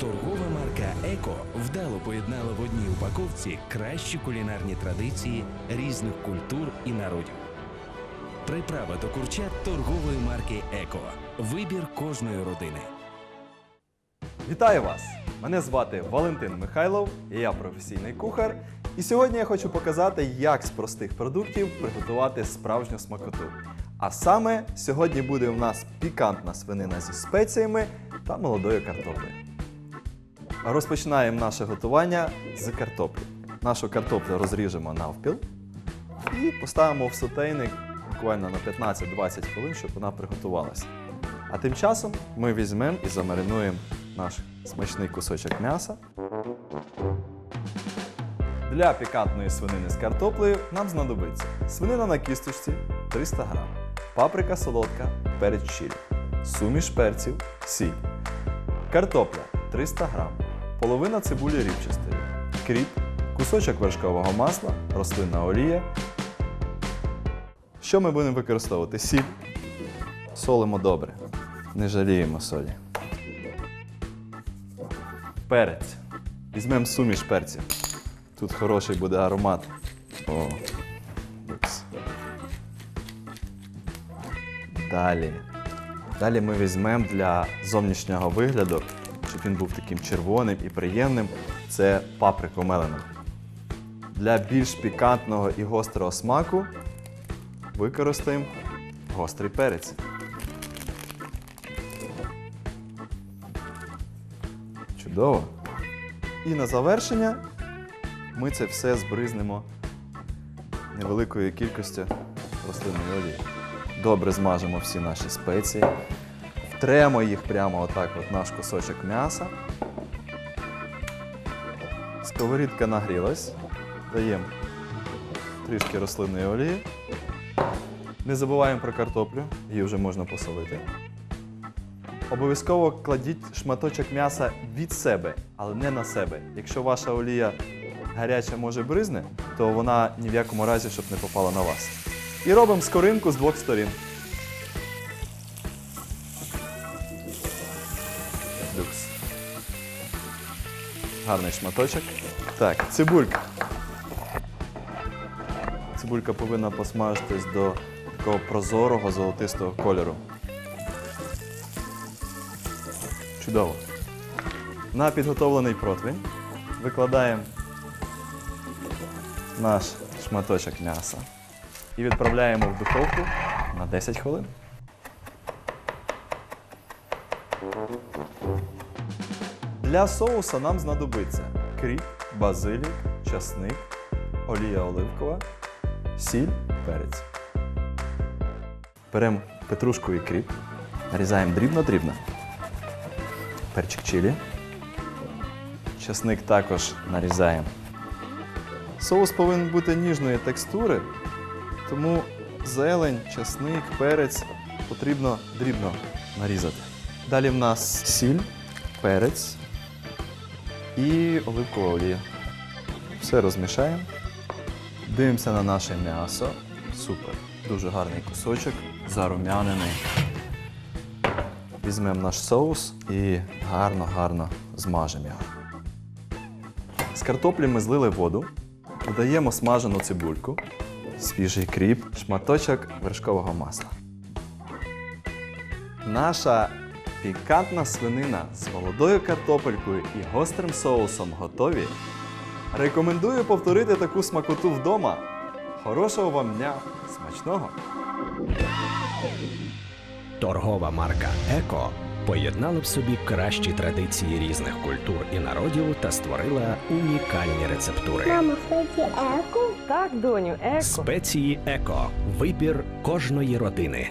Торгова марка Еко вдало поєднала в одній упаковці кращі кулінарні традиції різних культур і народів. Приправа до курчат торгової марки Еко. Вибір кожної родини. Вітаю вас! Мене звати Валентин Михайлов, я професійний кухар. І сьогодні я хочу показати, як з простих продуктів приготувати справжню смакоту. А саме сьогодні буде у нас пікантна свинина зі спеціями та молодою картоплею. Розпочинаємо наше готування з картоплі. Нашу картоплю розріжемо навпіл і поставимо в сотейник буквально на 15-20 хвилин, щоб вона приготувалася. А тим часом ми візьмемо і замаринуємо наш смачний кусочок м'яса. Для пікантної свинини з картоплею нам знадобиться свинина на кісточці 300 г, паприка солодка, перець чилі, суміш перців, сіль, картопля 300 г, половина цибулі рівчастої, кріп, кусочок вершкового масла, рослинна олія. Що ми будемо використовувати? Сіль. Солимо добре. Не жаліємо солі. Перець. Візьмемо суміш перців. Тут хороший буде аромат. О. Далі. Далі ми візьмемо для зовнішнього вигляду, щоб він був таким червоним і приємним. Це паприку мелену. Для більш пікантного і гострого смаку використаємо гострий перець. Чудово. І на завершення ми це все збризнемо невеликою кількістю рослинної олії. Добре змажемо всі наші спеції. Втремо їх прямо отак, от наш кусочок м'яса. Сковорідка нагрілась. Даємо трішки рослинної олії. Не забуваємо про картоплю, її вже можна посолити. Обов'язково кладіть шматочок м'яса від себе, але не на себе. Якщо ваша олія гаряча може бризне, то вона ні в якому разі щоб не попала на вас. І робимо скоринку з двох сторін. Гарний шматочок. Так, цибулька. Цибулька повинна посмажитись до такого прозорого золотистого кольору. Чудово. На підготовлений противень викладаємо наш шматочок м'яса і відправляємо в духовку на 10 хвилин. Для соуса нам знадобиться кріп, базилік, часник, олія оливкова, сіль, перець. Беремо петрушку і кріп, нарізаємо дрібно-дрібно. Перчик чилі. Часник також нарізаємо. Соус повинен бути ніжної текстури, тому зелень, часник, перець потрібно дрібно нарізати. Далі в нас сіль, перець і оливкова олія. Все розмішаємо. Дивимося на наше м'ясо. Супер. Дуже гарний кусочок, зарум'янений. Візьмемо наш соус і гарно-гарно змажемо його. З картоплі ми злили воду, додаємо смажену цибульку, свіжий кріп, шматочок вершкового масла. Наша пікантна свинина з молодою картопелькою і гострим соусом готові. Рекомендую повторити таку смакоту вдома. Хорошого вам дня! Смачного! Торгова марка Еко поєднала в собі кращі традиції різних культур і народів та створила унікальні рецептури. Мама, кстати, еко. Так, доню, еко. Спеції Еко вибір кожної родини.